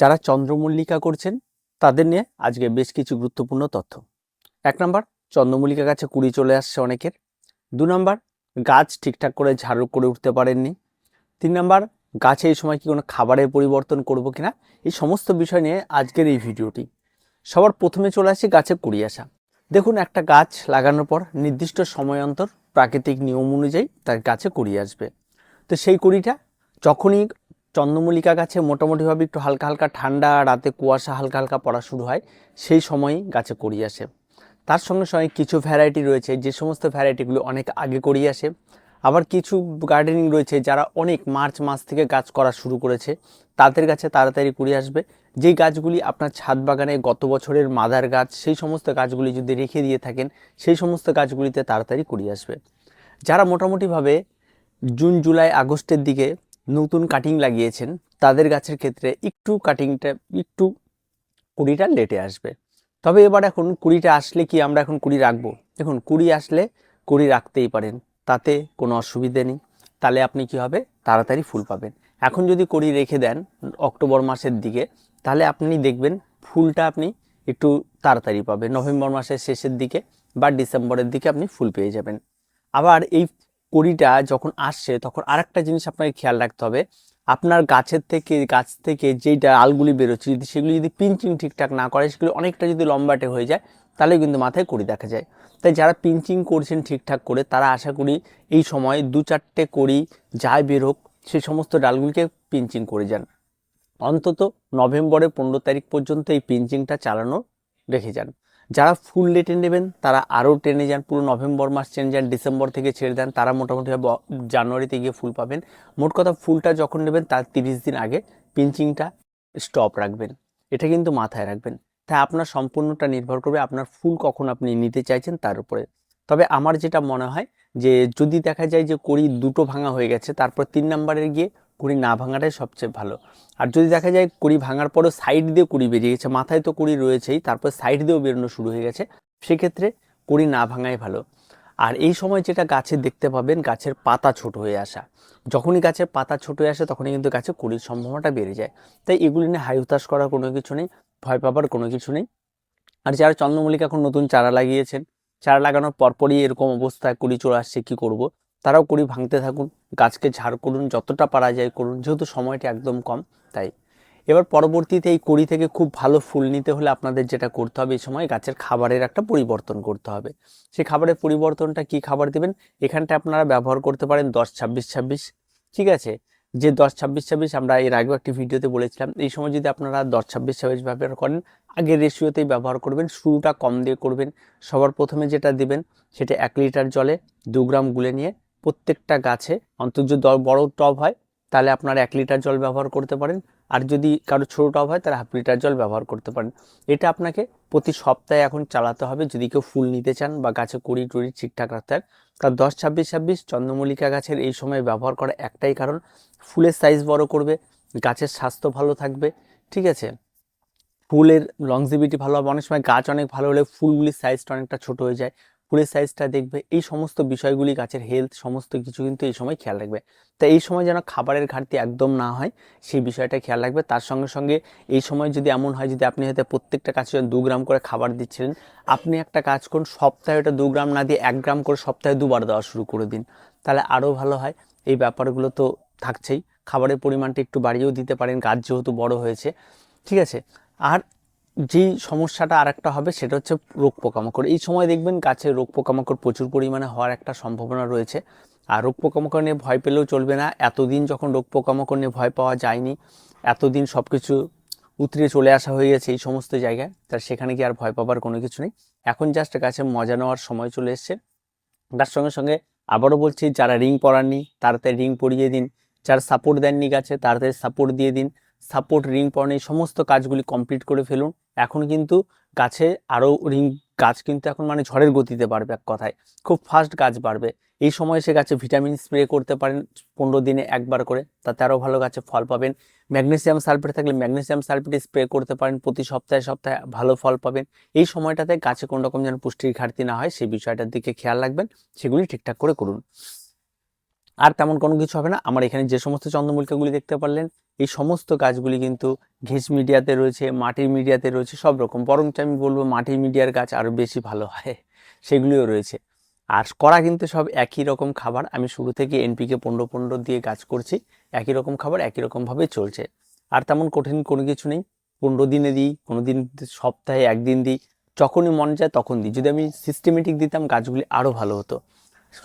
যারা চন্দ্রমল্লিকা করছেন, তাদের নিয়ে আজকে বেশ কিছু গুরুত্বপূর্ণ তথ্য। এক নম্বর, চন্দ্রমল্লিকা গাছে কুড়ি চলে আসছে অনেকের। দু নম্বর, গাছ ঠিকঠাক করে ঝাড়ু করে উঠতে পারেননি। তিন নম্বর, গাছে এই সময় কি কোনো খাবারের পরিবর্তন করব কিনা? এই সমস্ত বিষয় নিয়ে আজকের এই ভিডিওটি। সবার প্রথমে চলে আসি গাছে কুড়ি আসা। দেখুন, একটা গাছ লাগানোর পর নির্দিষ্ট সময় অন্তর প্রাকৃতিক নিয়ম অনুযায়ী তার গাছে কুড়ি আসবে। তো সেই কুড়িটা যখনই চন্দ্রমল্লিকা গাছে মোটামুটিভাবে একটু হালকা হালকা ঠান্ডা, রাতে কুয়াশা, হালকা হালকা পড়া শুরু হয়, সেই সময়ই গাছে কুড়ি আসে। তার সঙ্গে সঙ্গে কিছু ভ্যারাইটি রয়েছে, যে সমস্ত ভ্যারাইটিগুলো অনেক আগে করিয়ে আসে। আবার কিছু গার্ডেনিং রয়েছে, যারা অনেক মার্চ মাস থেকে গাছ করা শুরু করেছে, তাদের কাছে তাড়াতাড়ি কুড়ি আসবে। যেই গাছগুলি আপনার ছাদ বাগানে গত বছরের মাদার গাছ, সেই সমস্ত গাছগুলি যদি রেখে দিয়ে থাকেন, সেই সমস্ত গাছগুলিতে তাড়াতাড়ি কুড়ি আসবে। যারা মোটামুটিভাবে জুন, জুলাই, আগস্টের দিকে নতুন কাটিং লাগিয়েছেন, তাদের গাছের ক্ষেত্রে একটু কাটিংটা একটু কুড়িটা লেটে আসবে। তবে এবার এখন কুড়িটা আসলে কি আমরা এখন কুড়ি রাখব? দেখুন, কুড়ি আসলে কুড়ি রাখতেই পারেন, তাতে কোনো অসুবিধে নেই। তাহলে আপনি কি হবে? তাড়াতাড়ি ফুল পাবেন। এখন যদি কুড়ি রেখে দেন অক্টোবর মাসের দিকে, তাহলে আপনি দেখবেন ফুলটা আপনি একটু তাড়াতাড়ি পাবেন। নভেম্বর মাসের শেষের দিকে বা ডিসেম্বরের দিকে আপনি ফুল পেয়ে যাবেন। আবার এই কড়িটা যখন আসছে, তখন আরেকটা জিনিস আপনাকে খেয়াল রাখতে হবে। আপনার গাছের থেকে, গাছ থেকে যেই ডালগুলি বেরোচ্ছে, যদি সেগুলি যদি পিঞ্চিং ঠিকঠাক না করে, সেগুলি অনেকটা যদি লম্বাটে হয়ে যায় তাহলে কিন্তু মাথায় কড়ি দেখা যায়। তাই যারা পিঞ্চিং করছেন ঠিকঠাক করে, তারা আশা করি এই সময় দু চারটে কড়ি যাই বেরোক সে সমস্ত ডালগুলিকে পিঞ্চিং করে যান। অন্তত নভেম্বরের পনেরো তারিখ পর্যন্ত এই পিঞ্চিংটা চালানো রেখে যান। যারা ফুল লেটে নেবেন, তারা আরও টেনে যান, পুরো নভেম্বর মাস টেনে যান, ডিসেম্বর থেকে ছেড়ে দেন, তারা মোটামুটিভাবে অ- জানুয়ারিতে গিয়ে ফুল পাবেন। মোট কথা ফুলটা যখন নেবেন, তার তিরিশ দিন আগে পিঞ্চিংটা স্টপ রাখবেন। এটা কিন্তু মাথায় রাখবেন। তাই আপনার সম্পূর্ণটা নির্ভর করবে আপনার ফুল কখন আপনি নিতে চাইছেন তার উপরে। তবে আমার যেটা মনে হয় যে, যদি দেখা যায় যে কড়ি দুটো ভাঙা হয়ে গেছে, তারপর তিন নাম্বারের গিয়ে কুড়ি না ভাঙাটাই সবচেয়ে ভালো। আর যদি দেখা যায় কুড়ি ভাঙার পরও সাইড দিয়ে কুড়ি বেরিয়ে গেছে, মাথায় তো কুড়ি রয়েছেই, তারপর সাইড দিয়েও বেরোনো শুরু হয়ে গেছে, সেক্ষেত্রে কুড়ি না ভাঙাই ভালো। আর এই সময় যেটা গাছে দেখতে পাবেন, গাছের পাতা ছোট হয়ে আসা। যখনই গাছের পাতা ছোট হয়ে আসে, তখনই কিন্তু গাছে কুড়ির সম্ভাবনাটা বেড়ে যায়। তাই এগুলি নিয়ে হাই হতাশ করার কোনো কিছু নেই, ভয় পাবার কোনো কিছু নেই। আর যারা চন্দ্রমল্লিকা এখন নতুন চারা লাগিয়েছেন, চারা লাগানোর পরপরই এরকম অবস্থায় কুড়ি চলে আসছে, কী করব? তারাও কুড়ি ভাঙতে থাকুন, গাছকে ঝাড় করুন, যতটা পারা যায় করুন, যেহেতু সময়টা একদম কম, তাই। এবার পরবর্তীতে এই কুড়ি থেকে খুব ভালো ফুল নিতে হলে আপনাদের যেটা করতে হবে এই সময় গাছের খাবারের একটা পরিবর্তন করতে হবে। সেই খাবারের পরিবর্তনটা কি খাবার দেবেন? এখানটা আপনারা ব্যবহার করতে পারেন দশ ছাব্বিশ ছাব্বিশ, ঠিক আছে? যে দশ ছাব্বিশ ছাব্বিশ আমরা এর আগেও একটি ভিডিওতে বলেছিলাম, এই সময় যদি আপনারা দশ ছাব্বিশ ছাব্বিশ ব্যবহার করেন, আগের রেশিওতেই ব্যবহার করবেন, শুরুটা কম দিয়ে করবেন, সবার প্রথমে যেটা দিবেন সেটা এক লিটার জলে দু গ্রাম গুলে নিয়ে প্রত্যেকটা গাছে, অন্তত যদি বড় টব হয়, তাহলে আপনারা এক লিটার জল ব্যবহার করতে পারেন। আর যদি কারও ছোটো টব হয়, তাহলে হাফ লিটার জল ব্যবহার করতে পারেন। এটা আপনাকে প্রতি সপ্তাহে এখন চালাতে হবে। যদি কেউ ফুল নিতে চান বা গাছে কুড়ি টুড়ি ঠিকঠাক রাখতে হয় তার দশ, ছাব্বিশ ছাব্বিশ চন্দ্রমল্লিকা গাছের এই সময় ব্যবহার করা একটাই কারণ। ফুলের সাইজ বড় করবে, গাছের স্বাস্থ্য ভালো থাকবে, ঠিক আছে? ফুলের লংজিভিটি ভালো হবে। অনেক সময় গাছ অনেক ভালো হলে ফুলগুলির সাইজটা অনেকটা ছোট হয়ে যায়। ফুলের সাইজটা দেখবে, এই সমস্ত বিষয়গুলি গাছের হেলথ সমস্ত কিছু কিন্তু এই সময় খেয়াল রাখবে। তা এই সময় যেন খাবারের ঘাটতি একদম না হয়, সেই বিষয়টা খেয়াল রাখবে। তার সঙ্গে সঙ্গে এই সময় যদি এমন হয়, যদি আপনি হয়তো প্রত্যেকটা গাছে দু গ্রাম করে খাবার দিচ্ছিলেন, আপনি একটা কাজ করুন, সপ্তাহে ওটা দু গ্রাম না দিয়ে এক গ্রাম করে সপ্তাহে দুবার দেওয়া শুরু করে দিন। তাহলে আরও ভালো হয়। এই ব্যাপারগুলো তো থাকছেই। খাবারের পরিমাণটা একটু বাড়িয়েও দিতে পারেন। গাছ যেহেতু বড় হয়েছে। ঠিক আছে? আর যেই সমস্যাটা আরেকটা হবে সেটা হচ্ছে রোগ পোকামাকড়। এই সময় দেখবেন গাছে রোগ পোকামাকড় প্রচুর পরিমাণে হওয়ার একটা সম্ভাবনা রয়েছে। আর রোগ পোকামাকড় নিয়ে ভয় পেলেও চলবে না। এতদিন যখন রোগ পোকামাকড় নিয়ে ভয় পাওয়া যায়নি, এতদিন সব কিছু উতরে চলে আসা হয়ে গেছে এই সমস্ত জায়গায় তার সেখানে কি আর ভয় পাবার কোনো কিছু নেই। এখন জাস্ট গাছে মজা নেওয়ার সময় চলে এসছে। তার সঙ্গে সঙ্গে আবারও বলছি, যারা রিং পরাননি, তাড়াতাড়ি রিং পরিয়ে দিন। যারা সাপোর্ট দেননি গাছে, তাড়াতাড়ি সাপোর্ট দিয়ে দিন। সাপোর্ট রিং পরানো এই সমস্ত কাজগুলি কমপ্লিট করে ফেলুন। এখন কিন্তু গাছে আরও রিং গাছ কিন্তু এখন মানে ঝড়ের গতিতে বাড়বে এক কথায়। খুব ফাস্ট গাছ বাড়বে। এই সময় সে গাছে ভিটামিন স্প্রে করতে পারেন পনেরো দিনে একবার করে, তাতে আরও ভালো গাছে ফল পাবেন। ম্যাগনেসিয়াম সালফেট থাকলে ম্যাগনেসিয়াম সালফেট স্প্রে করতে পারেন, প্রতি সপ্তাহে সপ্তাহে ভালো ফল পাবেন। এই সময়টাতে গাছে কোনো রকম যেন পুষ্টির ঘাটতি না হয় সেই বিষয়টার দিকে খেয়াল রাখবেন, সেগুলি ঠিকঠাক করে করুন। আর তেমন কোনো কিছু হবে না। আমার এখানে যে সমস্ত চন্দ্রমল্লিকাগুলি দেখতে পারলেন, এই সমস্ত গাছগুলি কিন্তু ঘেস মিডিয়াতে রয়েছে, মাটির মিডিয়াতে রয়েছে, সব রকম। বরঞ্চ আমি বলব মাটির মিডিয়ার গাছ আরও বেশি ভালো হয়, সেগুলিও রয়েছে। আর করা কিন্তু সব একই রকম খাবার। আমি শুরু থেকে এনপিকে পনেরো পনেরো দিয়ে গাছ করছি, একই রকম খাবার একই রকমভাবে চলছে। আর তেমন কঠিন কোনো কিছু নেই। পনেরো দিনে দিই, কোনো দিন সপ্তাহে একদিন দিই। যখনই মন যায় তখন দিই। যদি আমি সিস্টেমেটিক দিতাম, গাছগুলি আরও ভালো হতো।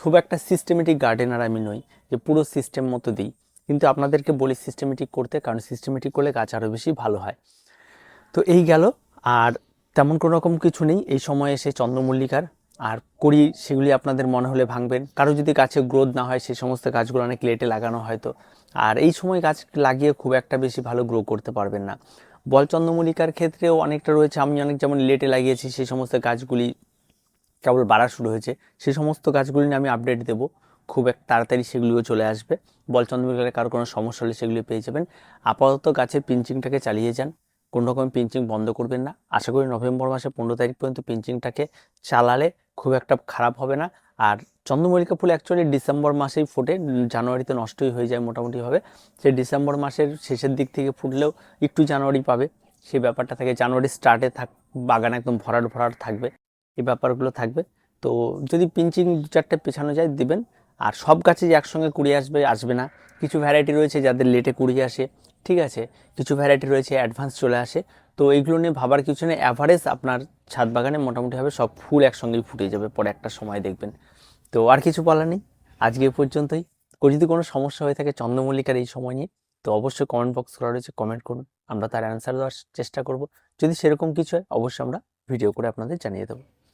খুব একটা সিস্টেমেটিক গার্ডেনার আমি নই, যে পুরো সিস্টেম মতো দিই। কিন্তু আপনাদেরকে বলি সিস্টেমেটিক করতে, কারণ সিস্টেমেটিক করলে গাছ আরও বেশি ভালো হয়। তো এই গেল, আর তেমন কোনো রকম কিছু নেই। এই সময় এসে চন্দ্রমল্লিকার, আর করি সেগুলি আপনাদের মনে হলে ভাঙবেন। কারও যদি গাছে গ্রোথ না হয় সেই সমস্ত গাছগুলো অনেক লেটে লাগানো হয়তো আর এই সময় গাছ লাগিয়ে খুব একটা বেশি ভালো গ্রো করতে পারবেন না। বল চন্দ্রমল্লিকার ক্ষেত্রেও অনেকটা রয়েছে। আমি অনেক যেমন লেটে লাগিয়েছি সেই সমস্ত গাছগুলি কেবল বাড়া শুরু হয়েছে। সেই সমস্ত গাছগুলি নিয়ে আমি আপডেট দেব। খুব এক তাড়াতাড়ি সেগুলিও চলে আসবে। বল চন্দ্রমল্লিকার কারও কোনো সমস্যা হলে সেগুলি পেয়ে যাবেন। আপাতত গাছের পিঞ্চিংটাকে চালিয়ে যান। কোনো রকম পিঞ্চিং বন্ধ করবেন না। আশা করি নভেম্বর মাসে পনেরো তারিখ পর্যন্ত পিঞ্চিংটাকে চালালে খুব একটা খারাপ হবে না। আর চন্দ্রমল্লিকা ফুল অ্যাকচুয়ালি ডিসেম্বর মাসেই ফোটে। জানুয়ারিতে নষ্টই হয়ে যায় মোটামুটিভাবে সে ডিসেম্বর মাসের শেষের দিক থেকে ফুটলেও একটু জানুয়ারি পাবে। সেই ব্যাপারটা থাকে। জানুয়ারি স্টার্টে থাক বাগান একদম ভরাট ভরাট থাকবে। এই ব্যাপারগুলো থাকবে। তো যদি পিঞ্চিং দু চারটে পেছানো যায়, দিবেন। আর সব গাছে যে একসঙ্গে কুড়ি আসবে আসবে না। কিছু ভ্যারাইটি রয়েছে যাদের লেটে কুড়ি আসে, ঠিক আছে? কিছু ভ্যারাইটি রয়েছে অ্যাডভান্স চলে আসে। তো এইগুলো নিয়ে ভাবার কিছু নেই। অ্যাভারেজ আপনার ছাদ বাগানে মোটামুটিভাবে সব ফুল একসঙ্গেই ফুটে যাবে, পরে একটা সময় দেখবেন। তো আর কিছু বলার নেই। আজকে পর্যন্তই। কোনো যদি কোনো সমস্যা হয়ে থাকে চন্দ্রমল্লিকার এই সময় নিয়ে, তো অবশ্যই কমেন্ট বক্স করা রয়েছে কমেন্ট করুন। আমরা তার অ্যান্সার দেওয়ার চেষ্টা করব। যদি সেরকম কিছু হয়, অবশ্যই আমরা ভিডিও করে আপনাদের জানিয়ে দেবো।